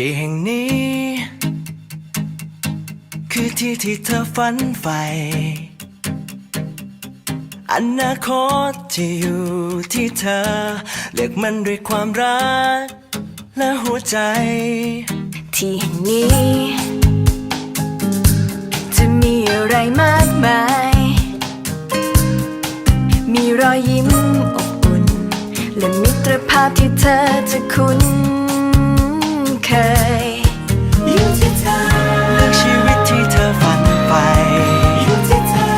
ที่แห่งนี้ คือที่ที่เธอฝันใฝ่อนาคตที่อยู่ที่เธอ เลือกมันด้วยความรัก และหัวใจ ที่แห่งนี้ จะมีอะไรมากมาย มีรอยยิ้มอบอุ่น และมิตรภาพที่เธอจะคุ้น เคย อยู่ที่เธอเลือกชีวิตที่เธอฝันใฝ่อยู่ที่เธอ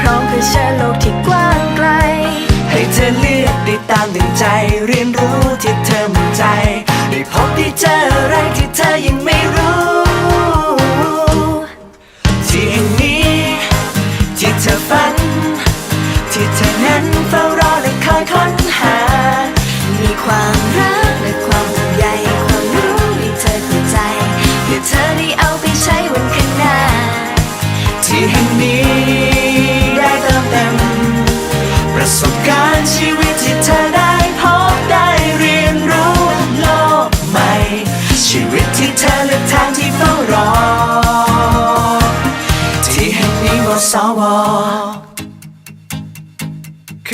พร้อมเผชิญโลกที่กว้างไกล ให้เธอเลือกได้ตามดึงใจ เรียนรู้ที่เธอมั่นใจ ได้พบได้เจออะไรที่เธอยังไม่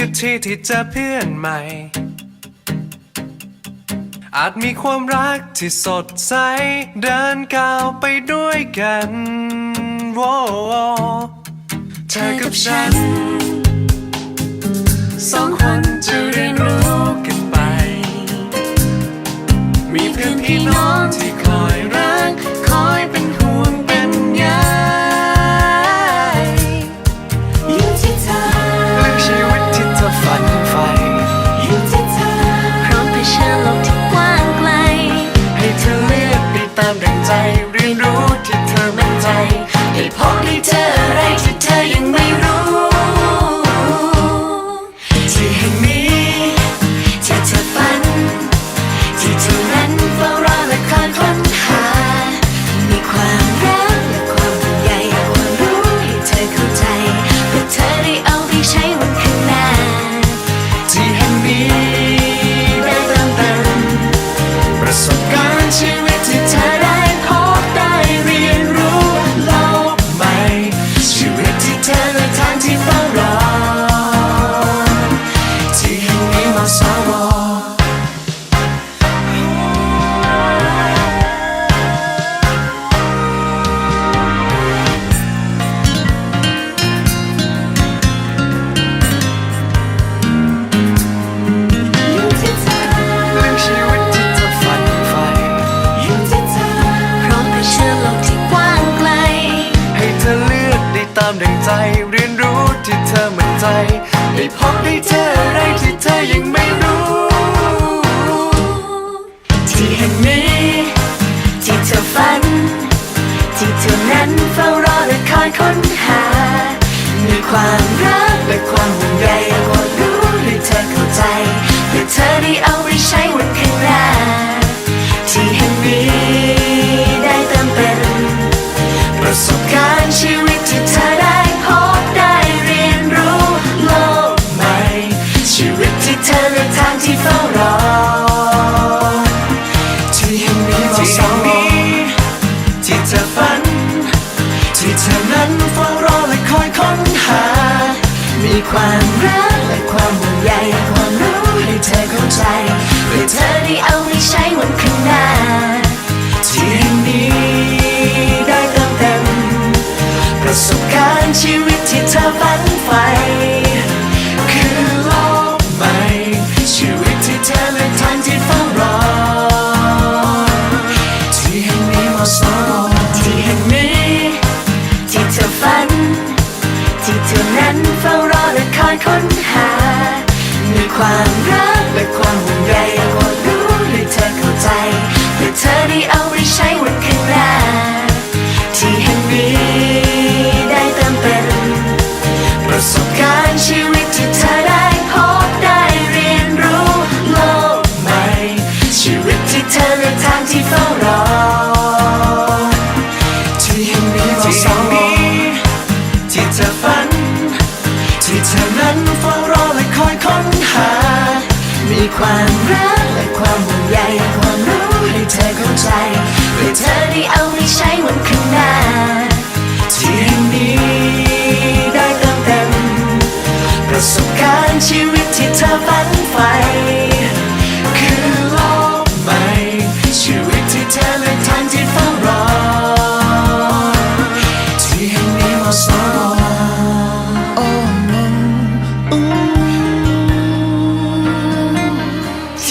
คือที่ที่จะเพื่อนใหม่ อาจมีความรักที่สดใส เดินก้าวไปด้วยกันโว้เธอกับฉันสองามดังใจ เรียนรู้ที่เธอมั่นใจ ได้พบได้เจออะไรที่เธอยังไม่รู้ ที่แห่งนี้ ที่เธอฝัน ที่เธอนั้นเฝ้ารอและคอยค้นหา มีความรักและความห่วงใย เธอฝัน ที่เธอนั้นเฝ้ารอและคอยค้นหา มีความรักและความห่วงใยความรู้ให้เธอเข้าใจเพื่อเธอ ฝัน ที่เธอนั้นเฝ้ารอและคอยค้นหา มีความรักและความห่วงใย เธอนั้นเฝ้ารอและคอยค้นหา มีความรักและความห่วงใยความรู้ให้เธอเข้าใจเพื่อเธอได้เอาไปใช้วันข้างหน้า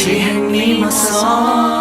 请你莫走